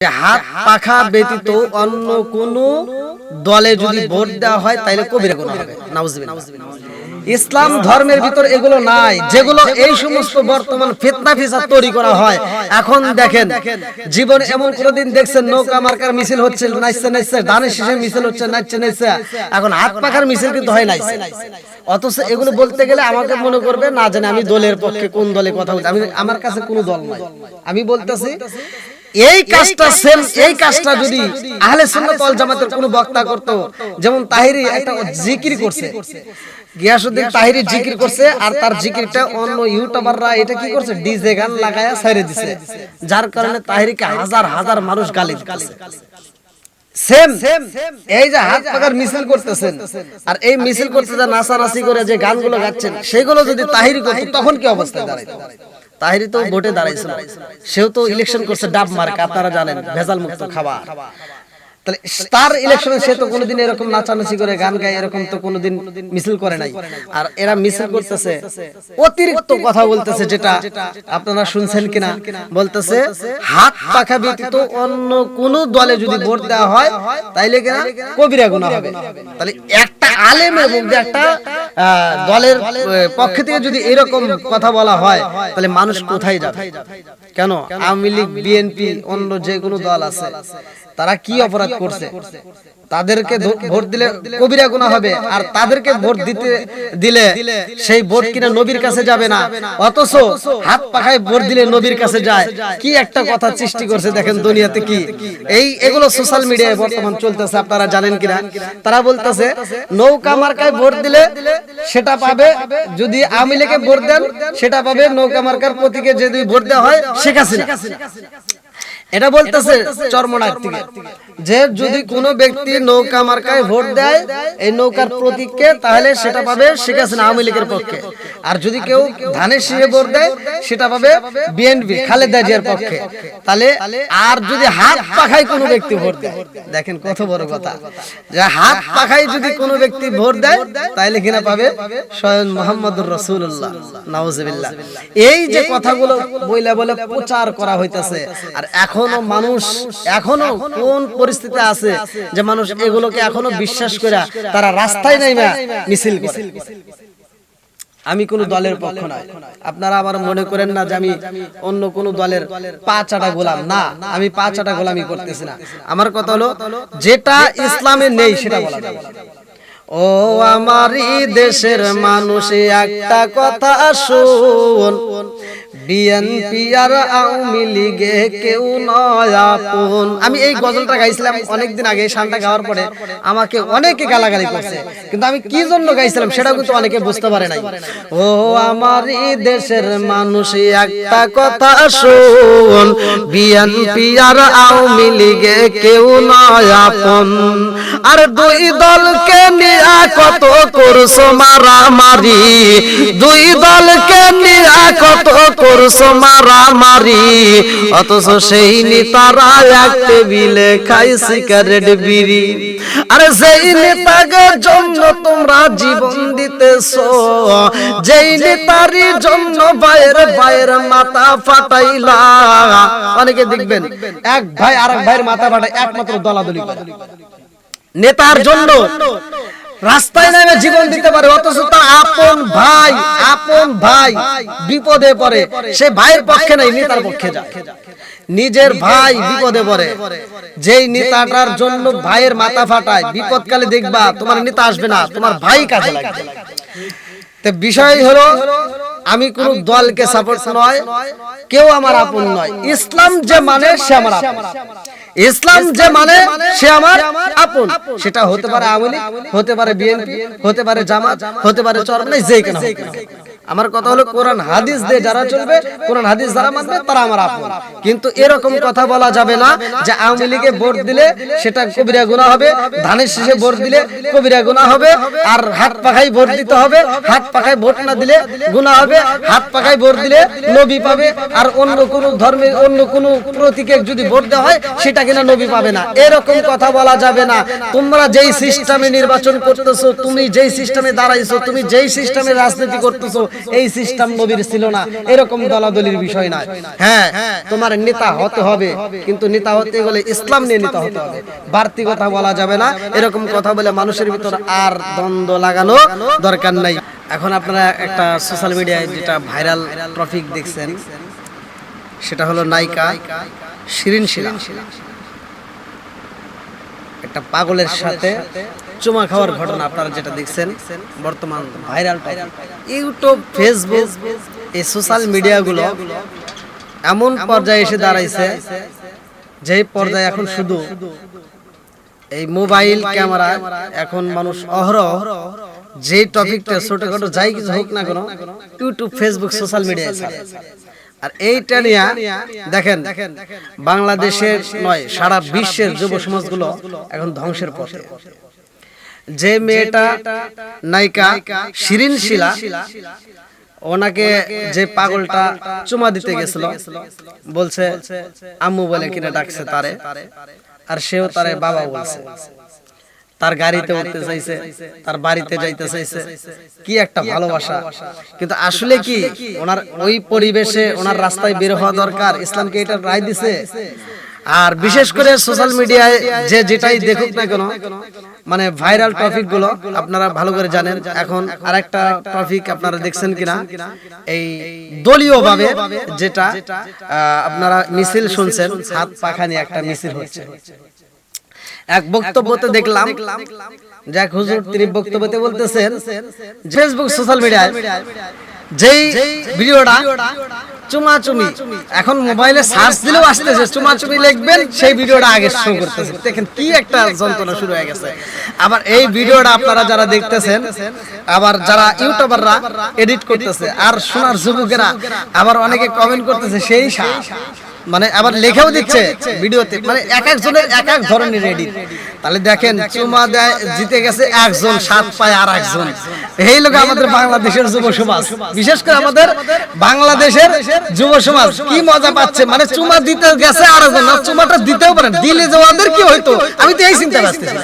হাত পাখা ব্যতীত অন্য কোন দলে যদি ভোট দেওয়া হয় তাহলে কবিরা হবে। ইসলাম ধর্মের ভিতর এগুলো নাই। যেগুলো এই সমস্ত বর্তমান ফিতনা ফিসাদ তৈরি করা হয়। এখন দেখেন, জীবন এমন কোনদিন দেখছেন, নৌকা মার্কার মিছিল হচ্ছে নাইছে নাইছে ধানের শীষে মিছিল হচ্ছে নাইছে নাইছে এখন হাত পাখার মিছিল কিন্তু হয় নাইছে অথচ এগুলো বলতে গেলে আমাকে মনে করবে, না জানে আমি দলের পক্ষে কোন দলে কথা বলছি। আমি আমার কাছে কোনো দল নাই। আমি বলতেছি এই কাজটা সেম এই কাজটা যদি আহলে সুন্নাত ওয়াল জামাতের কোনো বক্তা করত যেমন তাহিরি একটা জিকির করছে। গিয়াসউদ্দিন তাহিরি জিকির করছে আর তার জিকিরটা অন্য ইউটিউবাররা এটা কি করছে? ডিজে গান লাগায়া ছেড়ে দিছে। যার কারণে তাহিরিকে হাজার হাজার মানুষ গালি দিতেছে। সেম এই যে হাত পাকার মিছিল করতেছেন আর এই মিছিল করতে যা নাচানাচি করে যে গানগুলো গাচ্ছেন সেগুলো যদি তাহিরি করতো তখন কি অবস্থায় দাঁড়াইতো? তাহিরি তো ভোটে দাঁড়াইছিল। সেও তো ইলেকশন করছে ডাব মার্ক আপনারা জানেন ভেজাল মুক্ত খাবার। তাহলে তার ইলেকশনে সে তো কোনোদিন এরকম নাচানাচি করে গান গায় এরকম তো কোনোদিন মিছিল করে নাই। আর এরা মিছিল করতেছে। অতিরিক্ত কথা বলতেছে যেটা আপনারা শুনছেন কিনা? বলতেছে হাত পাখা ব্যতীত অন্য কোন দলে যদি ভোট দেওয়া হয় তাইলে কিনা কবিরা গুনাহ হবে। তাহলে একটা এবং যে একটা দলের পক্ষ থেকে যদি এরকম কথা বলা হয়, তাহলে মানুষ কোথায় যাবে? কেন? আওয়ামী লীগ, বিএনপি, অন্য যে কোনো দল আছে। তারা কি অপরাধ করছে? তাদেরকে ভোট দিলে কবিরা গুনাহ হবে। আর তাদেরকে ভোট দিতে দিলে সেই ভোট কিনা নবীর কাছে যাবে না। অথচ হাত পাখায় ভোট দিলে নবীর কাছে যায়। কি একটা কথা সৃষ্টি করছে দেখেন দুনিয়াতে কি? এই এগুলো সোশ্যাল মিডিয়ায় বর্তমান চলতেছে আপনারা জানেন কিনা? তারা বলতেছে নৌকা মার্কায় ভোট দিলে সেটা পাবে যদি আওয়ামী লীগে ভোট দেন সেটা পাবে নৌকা মার্কার প্রতীকে যদি ভোট দেওয়া হয় শেখ হাসিনা। এটা বলতেছে চর্মনার থেকে। যে যদি কোনো ব্যক্তি নৌকা মার্কায় ভোট দেয় এই নৌকার প্রতীককে তাহলে সেটা পাবে শেখ হাসিনা আওয়ামী লীগের পক্ষে। আর যদি কেউ ধানের শীষে ভোট দেয় সেটা পাবে বিএনপি খালেদা জিয়ার পক্ষে। তাহলে আর যদি হাত পাখায় কোনো ব্যক্তি ভোট দেয়? দেখেন কত বড় কথা। যে হাত পাখায় যদি কোনো ব্যক্তি ভোট দেয় তাহলে কিনা পাবে স্বয়ং মোহাম্মদুর রসুল্লাহ নাউজুবিল্লাহ। এই যে কথাগুলো বইলা বলে প্রচার করা হইতাছে। আর এখনও মানুষ এখনও কোন পরিস্থিতি আছে যে মানুষ এগুলোকে এখনও বিশ্বাস করে তারা রাস্তায় নাইমা মিছিল করে। আমি কোন দলের পক্ষ নয়। আপনারা আবার মনে করেন না যে আমি অন্য কোন দলের পা চাটা গোলাম। না আমি পা চাটা গোলামি করতেছি না। আমার কথা হলো যেটা ইসলামে নেই সেটা বলা যাবে ও আমারই দেশের মানুষে একটা কথা শোন বিএনপি আর আওয়ামী লীগে কেউ আমি এই গজলটা গাইছিলাম অনেকদিন আগে শানটা গাওয়ার পরে। আমাকে অনেকে গালাগালি করছে। কিন্তু আমি কি জন্য গাইছিলাম সেটা কিন্তু অনেকে বুঝতে পারে নাই। ও আমারই দেশের মানুষ, একটা কথা শোন। বিএনপি আর আওয়ামী লীগে কেউ নয় আপন আর দুই দলকে নিয়ে কত করছ মারামারি। দুই দলকে নিয়ে কত করছ মারামারি, অথচ সেই নেতারা এক টেবিলে খাই সিগারেট বিড়ি। আরে জন্য তোমরা জীবন দিতেছো, যেই নেতারি জন্য বাইরে বাইরে মাথা ফাটাইলা। অনেকে দেখবেন, এক ভাই আর এক ভাইয়ের মাথা একমাত্র দলাদলি নেতার জন্য রাস্তায় নামে জীবন দিতে পারে, অথচ তার আপন ভাই আপন ভাই বিপদে পড়ে। সে ভাইয়ের পক্ষে নাই, নেতার পক্ষে যায়। নিজের ভাই বিপদে পড়ে। যেই নেতাটার জন্য ভাইয়ের মাথা ফাটায়, বিপদকালে দেখবা তোমার নেতা আসবে না, তোমার ভাই কাজে লাগবে। তো বিষয় হলো, আমি কোন দলকে সাপোর্ট নয়, কেউ আমার আপন নয়। ইসলাম যে মানে সে আমার আপন। ইসলাম যে মানে সে আমার আপন। সেটা হতে পারে আওয়ামী হতে পারে বিএনপি হতে পারে জামাত হতে পারে চরমনাই যে কেন। আমার কথা হলো কোরআন হাদিস দিয়ে যারা চলবে কোরআন হাদিস যারা মানবে তারা আমার আপন। কিন্তু এরকম কথা বলা যাবে না যে আওয়ামী লীগে ভোট দিলে সেটা কবিরা গুনাহ হবে ধানের শীষে ভোট দিলে কবিরা গুনাহ হবে আর হাত পাখায় ভোট দিতে হবে হাত পাখায় ভোট না দিলে গুনাহ হবে হাত পাখায় ভোট দিলে নবী পাবে আর অন্য কোন ধর্মের অন্য কোন প্রতীকে যদি ভোট দেওয়া হয় সেটা কিনা নবী পাবে না। এরকম কথা বলা যাবে না। তোমরা যেই সিস্টেমে নির্বাচন করতেছো তুমি যেই সিস্টেমে দাঁড়াইছো তুমি যেই সিস্টেমে রাজনীতি করতেছো এই সিস্টেম নবীর ছিল না এরকম দলাদলির বিষয় না। হ্যাঁ তোমার নেতা হতে হবে কিন্তু নেতা হতে গেলে ইসলাম নিয়ে নেতা হতে হবে। বাড়তি কথা বলা যাবে না এরকম কথা বলে মানুষের ভিতর আর দ্বন্দ্ব লাগানো দরকার নাই। এখন আপনারা একটা সোশ্যাল মিডিয়ায় যেটা ভাইরাল টপিক দেখছেন সেটা হলো নায়িকা শিরিন শিলা। একটা পাগলের সাথে চুমা খাওয়ার ঘটনা আপনারা যেটা দেখছেন বর্তমান ভাইরাল ইউটিউব ফেসবুক এই সোশ্যাল মিডিয়াগুলো এমন পর্যায়ে এসে দাঁড়াইছে যে পর্যায়ে এখন শুধু এই মোবাইল ক্যামেরা এখন মানুষ অহরহ যে টপিকটা ছোটখাটো যাই কিছু হোক না কেন ইউটিউব ফেসবুক সোশ্যাল মিডিয়ায় আর এইটা নিয়ে দেখেন বাংলাদেশের নয় সারা বিশ্বের যুব সমাজগুলো এখন ধ্বংসের পথে। যে মেয়েটা নায়িকা শিরিন শিলা ওনাকে যে পাগলটা চুমা দিতে গেছিল বলছে আম্মু বলে কিনা ডাকছে তারে। আর সেও তারে বাবা বলছে। তার গাড়িতে উঠতে চাইছে, তার বাড়িতে যাইতে চাইছে। কি একটা ভালোবাসা। কিন্তু আসলে কি, ওনার ওই পরিবেশে ওনার রাস্তায় বের হওয়া দরকার, ইসলামকে এটা রায় দিছে। আর বিশেষ করে সোশ্যাল মিডিয়ায় যে যেটাই দেখুক না কেন মানে ভাইরাল টপিকগুলো আপনারা ভালো করে জানেন। এখন আরেকটা টপিক আপনারা দেখছেন কিনা, এই দলীয় ভাবে যেটা আপনারা মিছিল শুনছেন হাত পাখা নিয়ে একটা মিছিল হচ্ছে। এক বক্তব্যতে দেখলাম। যাক হুজুর তিনি বক্তব্যতে বলতেছেন। ফেসবুক সোশ্যাল মিডিয়ায় যেই ভিডিওটা চুমাচুমি এখন মোবাইলে সার্চ দিলেও আসতেছে চুমাচুমি লিখবেন সেই ভিডিওটা আগে শো করতেছে। দেখেন কি একটা যন্ত্রণা শুরু হয়ে গেছে। আবার এই ভিডিওটা আপনারা যারা দেখতেছেন আবার যারা ইউটিউবাররা এডিট করতেছে আর সোনার যুবকেরা আবার অনেকে কমেন্ট করতেছে সেই মানে আবার লেখাও দিচ্ছে ভিডিওতে। মানে এক একজনের এক এক ধরনের এডিট তাহলে দেখেন চুমা দেয় জিতে গেছে একজন সাত পায় আর একজন এই লোক আমাদের বাংলাদেশের যুব সমাজ। বিশেষ করে আমাদের বাংলাদেশের যুব সমাজ। কি মজা পাচ্ছে? মানে চুমা দিতে গেছে আর একজন চুমাটা দিতেও পারেন। দিলে যে ওদের কি হইতো? আমি তো এই চিন্তা করতেছি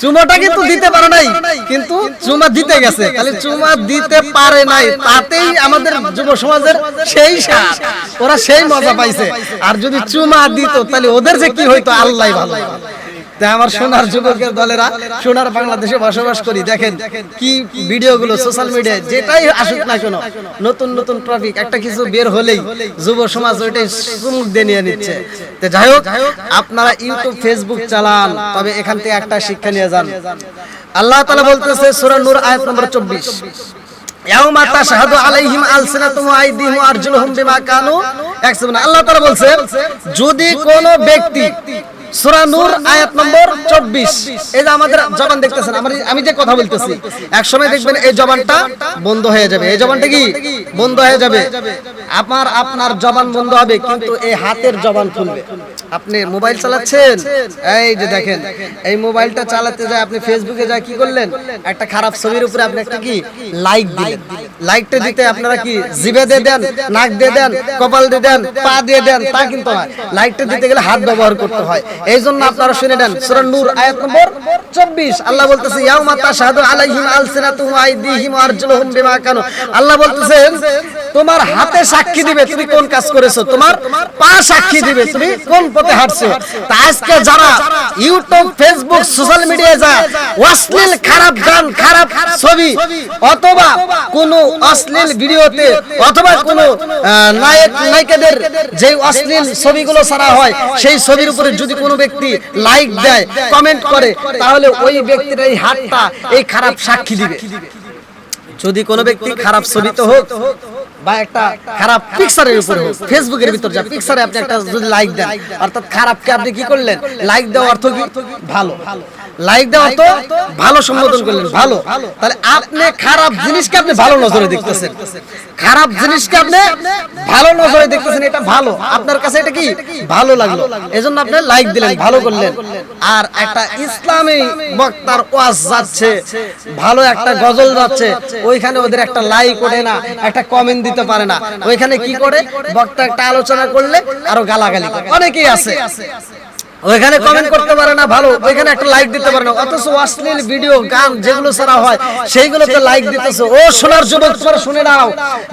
চুমাটা কিন্তু দিতে পারে নাই কিন্তু চুমা দিতে গেছে। তাহলে চুমা দিতে পারে নাই। তাতেই আমাদের যুব সমাজের সেই সাথ ওরা সেই মজা পাইছে। আর যদি চুমা দিত তাহলে ওদের যে কি হইতো? আল্লাহ ভালো। তাই আমার সোনার যুবকের দলেরা সোনার বাংলাদেশে বসবাস করি। দেখেন কি ভিডিওগুলো সোশ্যাল মিডিয়ায় যেটাই আসুক না কেন, নতুন নতুন টপিক একটা কিছু বের হলেই যুব সমাজ ওইটাই সুমুখ দিয়ে নিয়ে নিচ্ছে। তো যাই হোক, আপনারা ইউটিউব ফেসবুক চালান, তবে এখান থেকে একটা শিক্ষা নিয়ে যান। আল্লাহ তাআলা বলতেছে সূরা নূর আয়াত নম্বর 24 ইয়াউমা তাশহাদু আলাইহিম আল্লাহ তাআলা বলছে, যদি কোনো ব্যক্তি সূরা নূর, আয়াত নম্বর 24 এই যে আমাদের জবান দেখতেছেন আমি যে কথা বলতেছি এক সময় দেখবেন এই জবানটা বন্ধ হয়ে যাবে। এই জবানটা কি? বন্ধ হয়ে যাবে। আমার আপনার জবান বন্ধ হবে, কিন্তু এই হাতের জবান খুলবে। আপনি মোবাইল চালাচ্ছেন? এই যে দেখেন, এই মোবাইলটা চালাতে যায়, আপনি ফেসবুকে যায়, কি করলেন? একটা খারাপ ছবির উপরে আপনি একটা কি? লাইক দিলেন। লাইকটা দিতে আপনারা কি জিভে দিয়ে দেন, নাক দিয়ে দেন, কপাল দিয়ে দেন, পা দিয়ে দেন? তা কিন্তু নয়। লাইকটা দিতে গেলে হাত ব্যবহার করতে হয়। এই জন্য আপনারা শুনে নেন, সূরা নূর আয়াত নম্বর 24 আল্লাহ বলতেছে, ইয়াউমা তাশহাদু আলাইহিম আলসিনাতুহুম ওয়া আইদিহিম ওয়া আরজুলুহুম বিমা কানু। আল্লাহ বলতেছেন, তোমার হাতে সাক্ষী দিবে তুমি কোন কাজ করেছ? তোমার পা সাক্ষী দিবে তুমি কোন পথে হাঁটছো? তা আজকে যারা ইউটিউব ফেসবুক সোশ্যাল মিডিয়ায় যায় অশ্লীল খারাপ গান খারাপ ছবি অথবা কোন অশ্লীল ভিডিওতে অথবা কোন নায়ক নায়িকাদের যে অশ্লীল ছবিগুলো ছাড়া হয় সেই ছবির উপরে যদি কোনো ব্যক্তি লাইক দেয় কমেন্ট করে তাহলে ওই ব্যক্তির এই হাতটা এই খারাপ সাক্ষী দিবে। যদি কোনো ব্যক্তি খারাপ ছবি তো হোক বা একটা খারাপ পিকচারের উপরে ফেসবুকের ভিতর যা পিকচারে আপনি একটা যদি লাইক দেন, অর্থাৎ খারাপকে আপনি কি করলেন? লাইক দেওয়া অর্থ কি? ভালো। লাইক দেওয়া অর্থ ভালো সম্বোধন করলেন ভালো তাহলে আপনি খারাপ জিনিসকে আপনি ভালো নজরে দেখতেছেন। খারাপ জিনিসকে আপনি ভালো নজরে দেখতেছেন এটা ভালো। আপনার কাছে এটা কি? ভালো লাগল। এজন্য আপনি লাইক দিলেন ভালো করলেন। আর একটা ইসলামী বক্তার ওয়াজ যাচ্ছে। ভালো একটা গজল যাচ্ছে। ওইখানে ওদের একটা লাইক ওঠে না একটা কমেন্ট দিতে পারে না। ওইখানে কি করে? বক্তা একটা আলোচনা করলে আরও গালাগালি অনেকেই আছে। ওইখানে কমেন্ট করতে পারে না, ভালো। ওইখানে একটা লাইক দিতে পারে না। অথচ অশ্লীল ভিডিও গান যেগুলো ছাড়া হয়, সেইগুলোতে লাইক দিতেছো। ও সোনার যুবক, তোমরা শুনে নাও।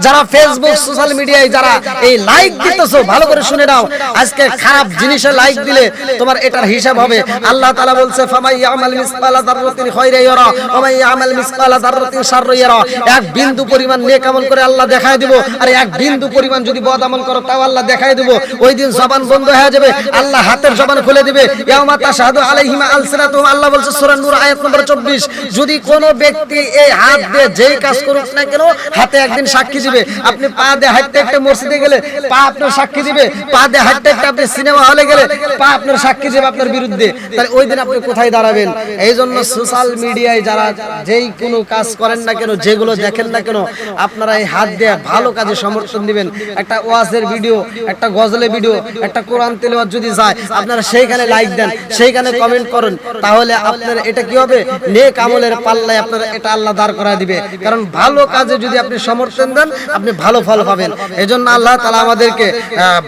যারা ফেসবুক সোশ্যাল মিডিয়ায় যারা, এই লাইক দিতেছো, ভালো করে শুনে নাও। আজকে খারাপ জিনিসে লাইক দিলে তোমার এটার হিসাব হবে। আল্লাহ তাআলা বলছে, ফামাই ইয়ামাল মিসকালা যাররাতিন খায়রা ইয়ারা ওয়া ইয়ামাল মিসকালা যাররাতিন শাররা ইয়ারা। এক বিন্দু পরিমাণ নেক আমল করে আল্লাহ দেখায় দিব। আর এক বিন্দু পরিমাণ যদি বদ আমল করো, তাও আল্লাহ দেখায় দিব। ওই দিন জবান বন্ধ হয়ে যাবে। আল্লাহ হাতের জবান খুলে দিবে আলাইহিম আলসিনাতুহুম, আল্লাহ বলছে সূরা নূর আয়াত নম্বর 24 যদি কোন ব্যক্তি এই হাত দিয়ে যেই কাজ করুক না কেন, হাতে একদিন সাক্ষী দিবে। আপনি পা দিয়ে হাঁটতে একটা মসজিদে গেলে, পা আপনার সাক্ষী দিবে, পা দিয়ে হাঁটতে একটা আপনি সিনেমা হলে গেলে, পা আপনার সাক্ষী দিবে আপনার বিরুদ্ধে। তাহলে ওই দিন আপনি কোথায় দাঁড়াবেন? এই জন্য সোশ্যাল মিডিয়ায় যারা যেই কোনো কাজ করেন না কেন, যেগুলো দেখেন না কেন, আপনারা এই হাত দিয়ে ভালো কাজে সমর্থন দিবেন। একটা ওয়াজের ভিডিও, একটা গজলের ভিডিও, একটা কোরআন তেলাওয়াত যদি যায়, আপনারা সেইখানে লাইক দেন সেইখানে কমেন্ট করেন। তাহলে আপনার এটা কি হবে? নেক আমলের পাল্লায় আপনার এটা আল্লাহ দাঁড় করায় দিবে। কারণ ভালো কাজে যদি আপনি সমর্থন দেন, আপনি ভালো ফল পাবেন। এজন্য আল্লাহ তাআলা আমাদেরকে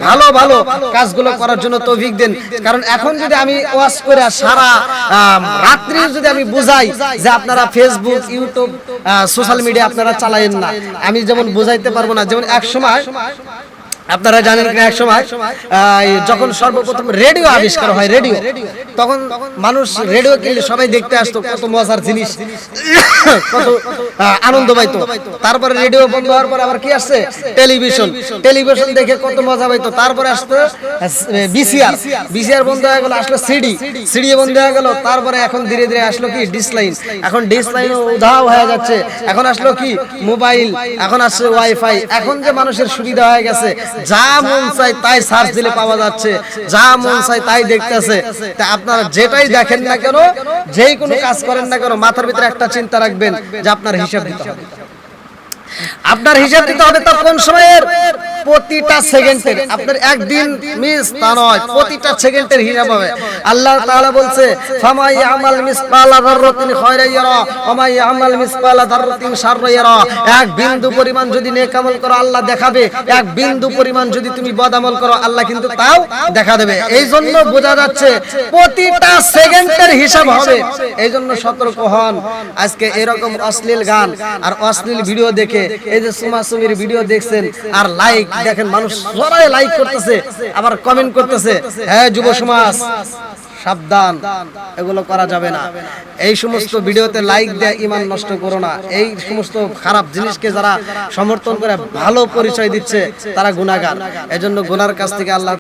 ভালো ভালো কাজগুলো করার জন্য তৌফিক দেন। কারণ এখন যদি আমি ওয়াজ করে সারা রাত্রি যদি আমি বুঝাই যে আপনারা ফেসবুক ইউটিউব সোশ্যাল মিডিয়া আপনারা চালায়েন না, আমি যেমন বুঝাইতে পারব না, যেমন এক সময় আপনারা জানেন কিনা এক সময় যখন সর্বপ্রথম রেডিও আবিষ্কার হয়, রেডিও, তখন মানুষ রেডিও কিনলে সবাই দেখতে আসতো কত মজার জিনিস, কত আনন্দ পাইতো। তারপরে রেডিও বন্ধ হওয়ার পর আবার কি আসছে? টেলিভিশন। টেলিভিশন দেখে কত মজা পাইতো। তারপরে আসতো বিসিআর। বিসিআর বন্ধ হয়ে গেল, আসলো সিডি। সিডি বন্ধ হয়ে গেল, তারপরে এখন ধীরে ধীরে আসলো কি? ডিসলাইন। এখন ডিসলাইন উধাও হয়ে যাচ্ছে। এখন আসলো কি? মোবাইল। এখন আসছে ওয়াইফাই। এখন যে মানুষের সুবিধা হয়ে গেছে যা মন চাই তাই সার্চ দিলে পাওয়া যাচ্ছে। যা মন চাই তাই দেখতেছে। তা আপনারা যেটাই দেখেন না কেন যেই কোনো কাজ করেন না কেন মাথার ভিতরে একটা চিন্তা রাখবেন যে আপনার হিসাব দিতে হবে। আপনার হিসাব দিতে হবে তার কোন সময়ের? প্রতিটা সেকেন্ডের আপনার একদিন মিস তা নয় প্রতিটা সেকেন্ডের হিসাব হবে। আল্লাহ তাআলা বলছে ফামাই আমাল মিসকালা যাররাতিন খায়রা ইয়ারা ওয়া মাই আমাল মিসকালা যাররাতিন শাররা ইয়ারা। এক বিন্দু পরিমাণ যদি নেক আমল করো আল্লাহ দেখাবে। এক বিন্দু পরিমাণ যদি তুমি বদ আমল করো আল্লাহ কিন্তু তাও দেখা দেবে। এই জন্য বোঝা যাচ্ছে প্রতিটা সেকেন্ডের হিসাব হবে। এই জন্য সতর্ক হন। আজকে এরকম অশ্লীল গান আর অশ্লীল ভিডিও দেখে এই যে সুমাসুমির ভিডিও দেখছেন আর লাইক দেখেন, মানুষ সবাই লাইক করতেছে, আবার কমেন্ট করতেছে হ্যাঁ যুব সমাজ, সাবধান, এগুলো করা যাবে না। এই সমস্ত ভিডিওতে লাইক দেয়া ইমান নষ্ট করো না। এই সমস্ত খারাপ জিনিসকে যারা সমর্থন করে ভালো পরিচয় দিচ্ছে, তারা গুণাগার এজন্য গুনার কাছ থেকে আল্লাহ